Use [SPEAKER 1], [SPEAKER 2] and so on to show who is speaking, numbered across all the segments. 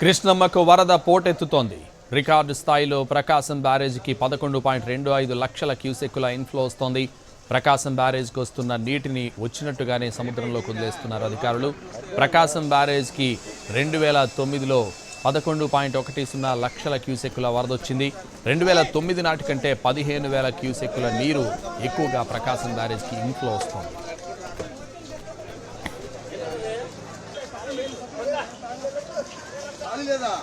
[SPEAKER 1] కృష్ణమ్మకు వరద పోటెత్తుతోంది. రికార్డు స్థాయిలో ప్రకాశం బ్యారేజీకి పదకొండు పాయింట్ రెండు ఐదు లక్షల క్యూసెక్కుల ఇన్ఫ్లో వస్తోంది. ప్రకాశం బ్యారేజ్కి వస్తున్న నీటిని వచ్చినట్టుగానే సముద్రంలో కుదిలేస్తున్నారు అధికారులు. ప్రకాశం బ్యారేజ్కి రెండు వేల తొమ్మిదిలో పదకొండు పాయింట్ ఒకటి సున్నా లక్షల క్యూసెక్కుల వరద వచ్చింది రెండు వేల తొమ్మిది నాటికంటే పదిహేను వేల క్యూసెక్కుల నీరు ఎక్కువగా ప్రకాశం బ్యారేజ్కి ఇన్ఫ్లో వస్తోంది. అది లేదా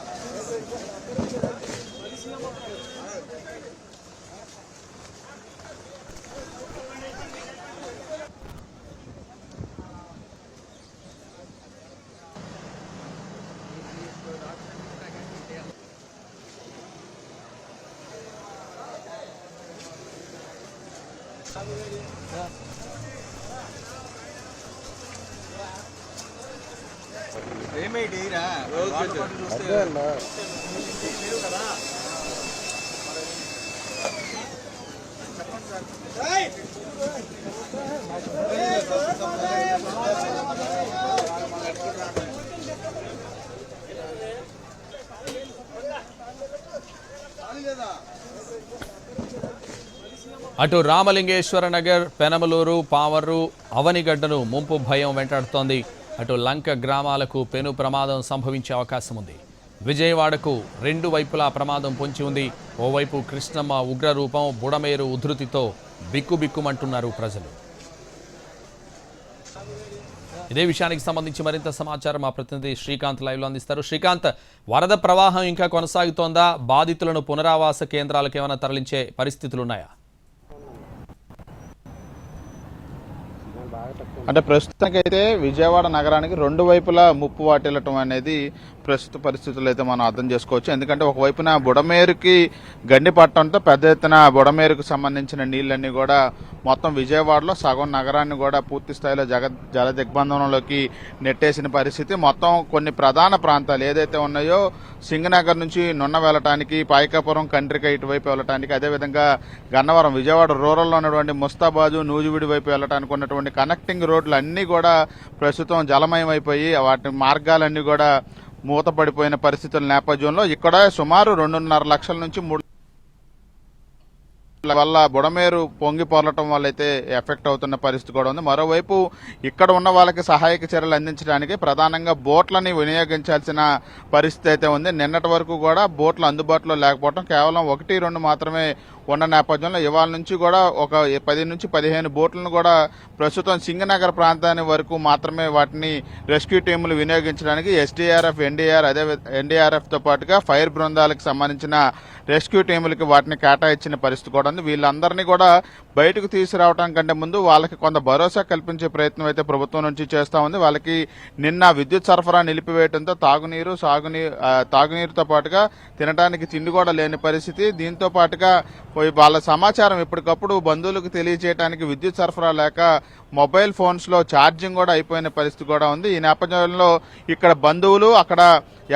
[SPEAKER 1] Thank you. అటు రామలింగేశ్వర నగర్ పెనమలూరు పావరు అవనిగడ్డను ముంపు భయం వెంటాడుతోంది. అటు లంక గ్రామాలకు పెను ప్రమాదం సంభవించే అవకాశం ఉంది. విజయవాడకు రెండు వైపులా ప్రమాదం పొంచి ఉంది. ఓవైపు కృష్ణమ్మ ఉగ్రరూపం బుడమేరు ఉధృతితో బిక్కుబిక్కుమంటున్నారు ప్రజలు. ఇదే విషయానికి సంబంధించి మరింత సమాచారం మా ప్రతినిధి శ్రీకాంత్ లైవ్లో అందిస్తారు. శ్రీకాంత్ వరద ప్రవాహం ఇంకా కొనసాగుతోందా? బాధితులను పునరావాస కేంద్రాలకు ఏమైనా తరలించే పరిస్థితులు ఉన్నాయా
[SPEAKER 2] అంటే ప్రస్తుతానికైతే విజయవాడ నగరానికి రెండు వైపులా ముప్పు వాటిల్లటం అనేది ప్రస్తుత పరిస్థితులు అయితే మనం అర్థం చేసుకోవచ్చు. ఎందుకంటే ఒకవైపున బుడమేరుకి గండి పట్టడంతో పెద్ద ఎత్తున బుడమేరుకు సంబంధించిన నీళ్ళన్నీ కూడా మొత్తం విజయవాడలో సగం నగరాన్ని కూడా పూర్తి స్థాయిలో జగ జల దిగ్బంధంలోకి నెట్టేసిన పరిస్థితి. మొత్తం కొన్ని ప్రధాన ప్రాంతాలు ఏదైతే ఉన్నాయో సింగనగర్ నుంచి నున్న వెళ్ళటానికి పాయకాపురం కండ్రిక ఇటువైపు వెళ్ళటానికి అదేవిధంగా గన్నవరం విజయవాడ రూరల్లో ఉన్నటువంటి ముస్తాబాజు నూజివిడి వైపు వెళ్ళటానికి ఉన్నటువంటి కనెక్టింగ్ రోడ్లు అన్నీ కూడా ప్రస్తుతం జలమయం అయిపోయి వాటి మార్గాలన్నీ కూడా మూతపడిపోయిన పరిస్థితుల నేపథ్యంలో ఇక్కడ సుమారు రెండున్నర లక్షల నుంచి మూడు వల్ల బుడమేరు పొంగి పొరలటం వల్ల అయితే ఎఫెక్ట్ అవుతున్న పరిస్థితి కూడా ఉంది. మరోవైపు ఇక్కడ ఉన్న వాళ్ళకి సహాయక చర్యలు అందించడానికి ప్రధానంగా బోట్లని వినియోగించాల్సిన పరిస్థితి అయితే ఉంది. నిన్నటి వరకు కూడా బోట్లు అందుబాటులో లేకపోవడం కేవలం ఒకటి రెండు మాత్రమే ఉన్న నేపథ్యంలో ఇవాళ నుంచి కూడా ఒక పది నుంచి పదిహేను బోట్లను కూడా ప్రస్తుతం సింగనగర్ ప్రాంతాన్ని వరకు మాత్రమే వాటిని రెస్క్యూ టీములు వినియోగించడానికి ఎస్డీఆర్ఎఫ్ ఎన్డీఆర్ అదే ఎన్డీఆర్ఎఫ్తో పాటుగా ఫైర్ బృందాలకు సంబంధించిన రెస్క్యూ టీములకి వాటిని కేటాయించిన పరిస్థితి కూడా ఉంది. వీళ్ళందరినీ కూడా బయటకు తీసుకురావడం కంటే ముందు వాళ్ళకి కొంత భరోసా కల్పించే ప్రయత్నం అయితే ప్రభుత్వం నుంచి చేస్తూ ఉంది. వాళ్ళకి నిన్న విద్యుత్ సరఫరా నిలిపివేయడంతో తాగునీరు సాగునీరు తాగునీరుతో పాటుగా తినడానికి తిండి కూడా లేని పరిస్థితి. దీంతో పాటుగా పోయి వాళ్ళ సమాచారం ఎప్పటికప్పుడు బంధువులకు తెలియజేయడానికి విద్యుత్ సరఫరా లేక మొబైల్ ఫోన్స్లో ఛార్జింగ్ కూడా అయిపోయిన పరిస్థితి కూడా ఉంది. ఈ నేపథ్యంలో ఇక్కడ బంధువులు అక్కడ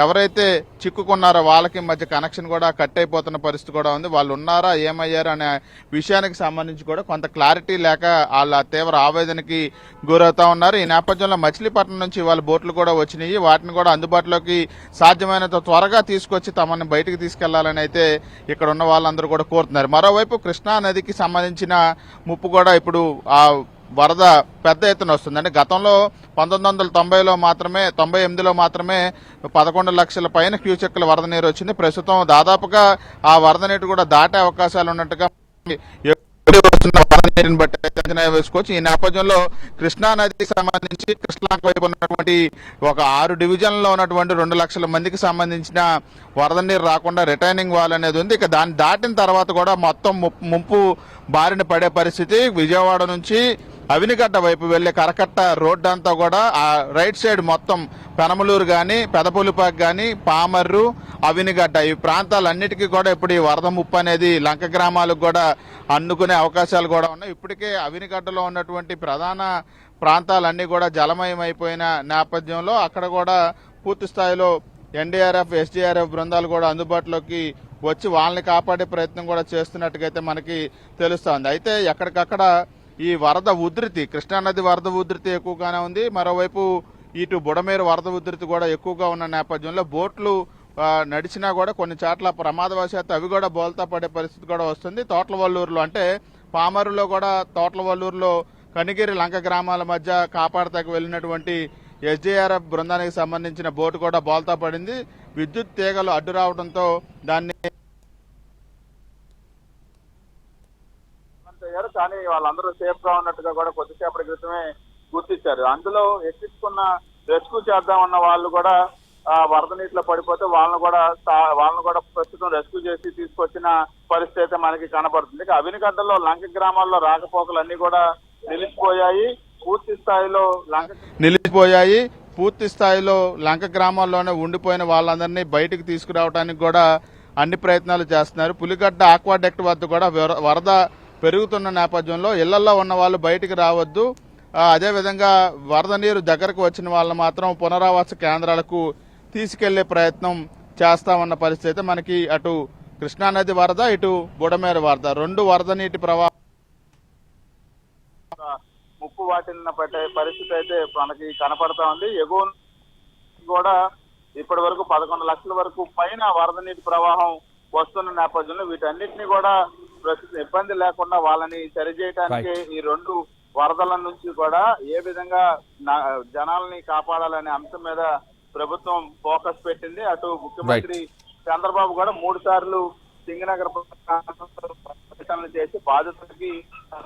[SPEAKER 2] ఎవరైతే చిక్కుకున్నారో వాళ్ళకి మధ్య కనెక్షన్ కూడా కట్ అయిపోతున్న పరిస్థితి కూడా ఉంది. వాళ్ళు ఉన్నారా ఏమయ్యారు అనే విషయానికి సంబంధించి కూడా కొంత క్లారిటీ లేక వాళ్ళ తీవ్ర ఆవేదనకి గురవుతా ఉన్నారు. ఈ నేపథ్యంలో మచిలీపట్నం నుంచి వాళ్ళ బోట్లు కూడా వచ్చినాయి. వాటిని కూడా అందుబాటులోకి సాధ్యమైనంత త్వరగా తీసుకొచ్చి తమని బయటకు తీసుకెళ్ళాలని అయితే ఇక్కడ ఉన్న వాళ్ళందరూ కూడా కోరుతున్నారు. మరోవైపు కృష్ణా నదికి సంబంధించిన ముప్పు కూడా ఇప్పుడు ఆ వరద పెద్ద ఎత్తున వస్తుంది అంటే గతంలో పంతొమ్మిది వందల తొంభైలో మాత్రమే తొంభై ఎనిమిదిలో మాత్రమే పదకొండు లక్షల పైన క్యూచెక్కుల వరద నీరు వచ్చింది. ప్రస్తుతం దాదాపుగా ఆ వరద నీరు కూడా దాటే అవకాశాలు ఉన్నట్టుగా వస్తున్న బట్టి అంచనా వేసుకోవచ్చు. ఈ నేపథ్యంలో కృష్ణా నదికి సంబంధించి కృష్ణా వైపు ఉన్నటువంటి ఒక ఆరు డివిజన్లో ఉన్నటువంటి రెండు లక్షల మందికి సంబంధించిన వరద నీరు రాకుండా రిటైనింగ్ వాల్ అనేది ఉంది. ఇక దాన్ని దాటిన తర్వాత కూడా మొత్తం ముంపు బారిన పడే పరిస్థితి. విజయవాడ నుంచి అవినిగడ్డ వైపు వెళ్ళే కరకట్ట రోడ్డు అంతా కూడా ఆ రైట్ సైడ్ మొత్తం పెనమలూరు కానీ పెదపులిపాక్ కానీ పామర్రు అవినిగడ్డ. ఈ ప్రాంతాలన్నిటికీ కూడా ఇప్పుడు ఈ వరద ముప్పు అనేది లంక గ్రామాలకు కూడా అందుకునే అవకాశాలు కూడా ఉన్నాయి. ఇప్పటికే అవినిగడ్డలో ఉన్నటువంటి ప్రధాన ప్రాంతాలన్నీ కూడా జలమయం అయిపోయిన నేపథ్యంలో అక్కడ కూడా పూర్తి స్థాయిలో ఎన్డీఆర్ఎఫ్ ఎస్డీఆర్ఎఫ్ బృందాలు కూడా అందుబాటులోకి వచ్చి వాళ్ళని కాపాడే ప్రయత్నం కూడా చేస్తున్నట్టుగైతే మనకి తెలుస్తోంది. అయితే ఎక్కడికక్కడ ఈ వరద ఉధృతి కృష్ణానది వరద ఉధృతి ఎక్కువగానే ఉంది. మరోవైపు ఇటు బుడమేరు వరద ఉధృతి కూడా ఎక్కువగా ఉన్న నేపథ్యంలో బోట్లు నడిచినా కూడా కొన్ని చోట్ల ప్రమాదవశాత్తు అవి కూడా బోల్తా పడే పరిస్థితి కూడా వస్తుంది. తోటలవల్లూరులో అంటే పామరులో కూడా తోటలవల్లూరులో కనిగిరి లంక గ్రామాల మధ్య కాపాడతాకి వెళ్ళినటువంటి ఎస్జేఆర్ఎఫ్ బృందానికి సంబంధించిన బోటు కూడా బోల్తా పడింది. విద్యుత్ తీగలు అడ్డు రావడంతో దాన్ని
[SPEAKER 3] కానీ వాళ్ళందరూ సేఫ్గా ఉన్నట్టుగా కూడా కొద్దిసేపటి క్రితమే గుర్తించారు. అందులో ఎక్కించుకున్న రెస్క్యూ చేద్దామన్న వాళ్ళు కూడా వరద నీటిలో పడిపోతే వాళ్ళని కూడా వాళ్ళని కూడా ప్రస్తుతం రెస్క్యూ చేసి తీసుకొచ్చిన పరిస్థితి అయితే మనకి కనబడుతుంది. ఇక అవినిగడ్డలో లంక గ్రామాల్లో రాకపోకలు అన్ని కూడా నిలిచిపోయాయి. పూర్తి స్థాయిలో లంక
[SPEAKER 2] నిలిచిపోయాయి. పూర్తి స్థాయిలో లంక గ్రామాల్లోనే ఉండిపోయిన వాళ్ళందరినీ బయటికి తీసుకురావడానికి కూడా అన్ని ప్రయత్నాలు చేస్తున్నారు. పులిగడ్డ ఆక్వాడెక్ట్ వద్ద కూడా వర- వరద పెరుగుతున్న నేపథ్యంలో ఇళ్ళలో ఉన్న వాళ్ళు బయటికి రావద్దు. అదేవిధంగా వరద నీరు దగ్గరకు వచ్చిన వాళ్ళు మాత్రం పునరావాస కేంద్రాలకు తీసుకెళ్ళే ప్రయత్నం చేస్తామన్న పరిస్థితి అయితే మనకి అటు కృష్ణానది వరద ఇటు బుడమేరు వరద. రెండు వరద నీటి ప్రవాహం
[SPEAKER 3] ముప్పు పట్టే పరిస్థితి అయితే మనకి కనపడతా ఉంది. ఎగువ కూడా ఇప్పటి వరకు పదకొండు లక్షల వరకు పైన వరద నీటి ప్రవాహం వస్తున్న నేపథ్యంలో వీటన్నిటిని కూడా ప్రస్తుతం ఇబ్బంది లేకుండా వాళ్ళని సరిచేయడానికి ఈ రెండు వరదల నుంచి కూడా ఏ విధంగా జనాల్ని కాపాడాలనే అంశం మీద ప్రభుత్వం ఫోకస్ పెట్టింది. అటు ముఖ్యమంత్రి చంద్రబాబు కూడా మూడు సార్లు సింగనగర్ పర్యటనలు చేసి బాధితులకి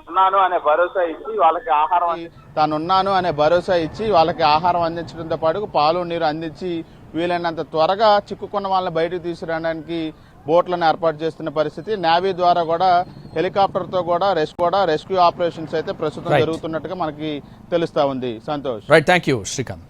[SPEAKER 3] ఉన్నాను అనే భరోసా ఇచ్చి వాళ్ళకి ఆహారం
[SPEAKER 2] తానున్నాను అనే భరోసా ఇచ్చి వాళ్ళకి ఆహారం అందించడంతో పాటు పాలు నీరు అందించి వీలైనంత త్వరగా చిక్కుకున్న వాళ్ళని బయటకు తీసుకురావడానికి బోట్లను ఏర్పాటు చేస్తున్న పరిస్థితి. నేవీ ద్వారా కూడా హెలికాప్టర్తో కూడా రెస్క్యూ కూడా రెస్క్యూ ఆపరేషన్స్ అయితే ప్రస్తుతం. జరుగుతున్నట్టుగా మనకి తెలుస్తా ఉంది. Santosh.
[SPEAKER 1] Right thank you Srikanth